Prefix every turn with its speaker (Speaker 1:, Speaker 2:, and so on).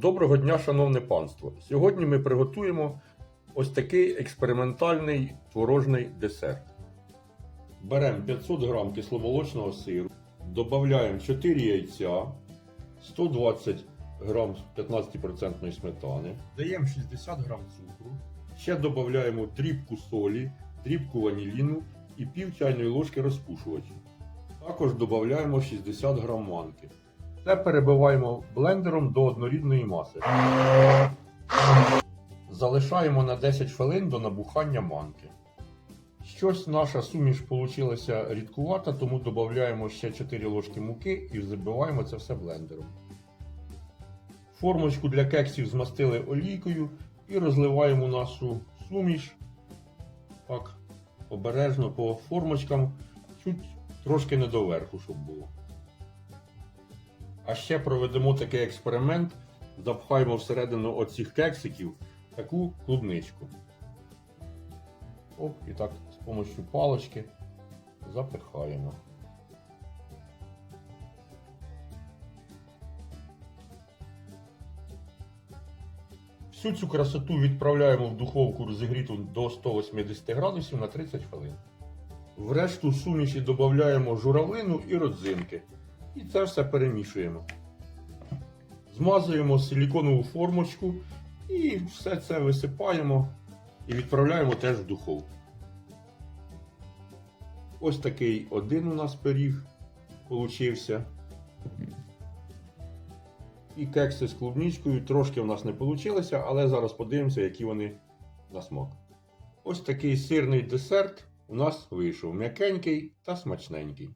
Speaker 1: Доброго дня, шановне панство! Сьогодні ми приготуємо ось такий експериментальний творожний десерт. Беремо 500 г кисломолочного сиру, додаємо 4 яйця, 120 г 15% сметани, даємо 60 г цукру, ще додаємо дрібку солі, дрібку ваніліну і пів чайної ложки розпушувача. Також додаємо 60 г манки. Це перебиваємо блендером до однорідної маси. Залишаємо на 10 хвилин до набухання манки. Щось наша суміш вийшла рідкувата, тому додаємо ще 4 ложки муки і забиваємо це все блендером. Формочку для кексів змастили олійкою і розливаємо нашу суміш так, обережно по формочкам, чуть трошки не доверху, щоб було. А ще проведемо такий експеримент. Запхаємо всередину оцих кексиків таку клубничку. Оп, і так з допомогою палочки запихаємо. Всю цю красоту відправляємо в духовку розігріту до 180 градусів на 30 хвилин. В решту суміші додаємо журавлину і родзинки. І це все перемішуємо. Змазуємо силіконову формочку і все це висипаємо і відправляємо теж в духовку. Ось такий один у нас пиріг получився. І кекси з клубничкою трошки у нас не вийшло, але зараз подивимося, які вони на смак. Ось такий сирний десерт у нас вийшов м'якенький та смачненький.